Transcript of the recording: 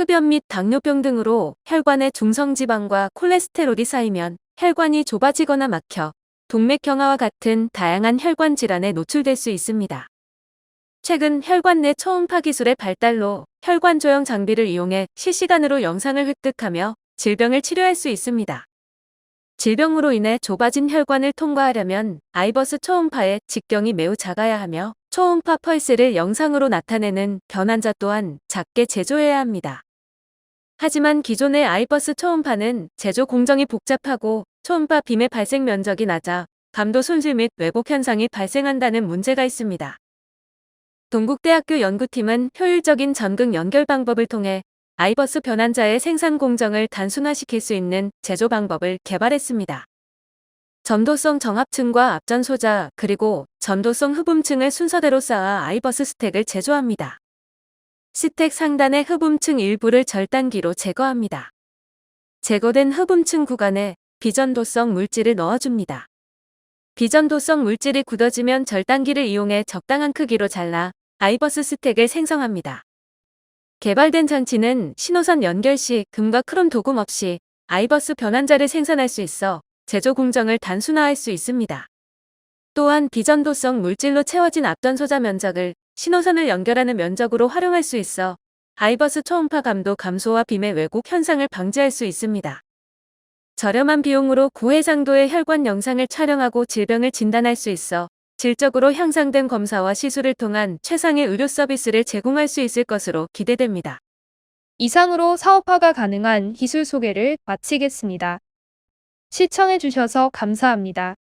흡연 및 당뇨병 등으로 혈관에 중성지방과 콜레스테롤이 쌓이면 혈관이 좁아지거나 막혀 동맥경화와 같은 다양한 혈관 질환에 노출될 수 있습니다. 최근 혈관 내 초음파 기술의 발달로 혈관 조형 장비를 이용해 실시간으로 영상을 획득하며 질병을 치료할 수 있습니다. 질병으로 인해 좁아진 혈관을 통과하려면 아이버스 초음파의 직경이 매우 작아야 하며 초음파 펄스를 영상으로 나타내는 변환자 또한 작게 제조해야 합니다. 하지만 기존의 아이버스 초음파는 제조 공정이 복잡하고 초음파 빔의 발생 면적이 낮아 감도 손실 및 왜곡 현상이 발생한다는 문제가 있습니다. 동국대학교 연구팀은 효율적인 전극 연결 방법을 통해 아이버스 변환자의 생산 공정을 단순화시킬 수 있는 제조 방법을 개발했습니다. 전도성 정합층과 앞전 소자 그리고 전도성 흡음층을 순서대로 쌓아 아이버스 스택을 제조합니다. 스택 상단의 흡음층 일부를 절단기로 제거합니다. 제거된 흡음층 구간에 비전도성 물질을 넣어줍니다. 비전도성 물질이 굳어지면 절단기를 이용해 적당한 크기로 잘라 아이버스 스택을 생성합니다. 개발된 장치는 신호선 연결 시 금과 크롬 도금 없이 아이버스 변환자를 생산할 수 있어 제조 공정을 단순화할 수 있습니다. 또한 비전도성 물질로 채워진 앞전 소자 면적을 신호선을 연결하는 면적으로 활용할 수 있어 아이버스 초음파 감도 감소와 빔의 왜곡 현상을 방지할 수 있습니다. 저렴한 비용으로 고해상도의 혈관 영상을 촬영하고 질병을 진단할 수 있어 질적으로 향상된 검사와 시술을 통한 최상의 의료 서비스를 제공할 수 있을 것으로 기대됩니다. 이상으로 사업화가 가능한 기술 소개를 마치겠습니다. 시청해주셔서 감사합니다.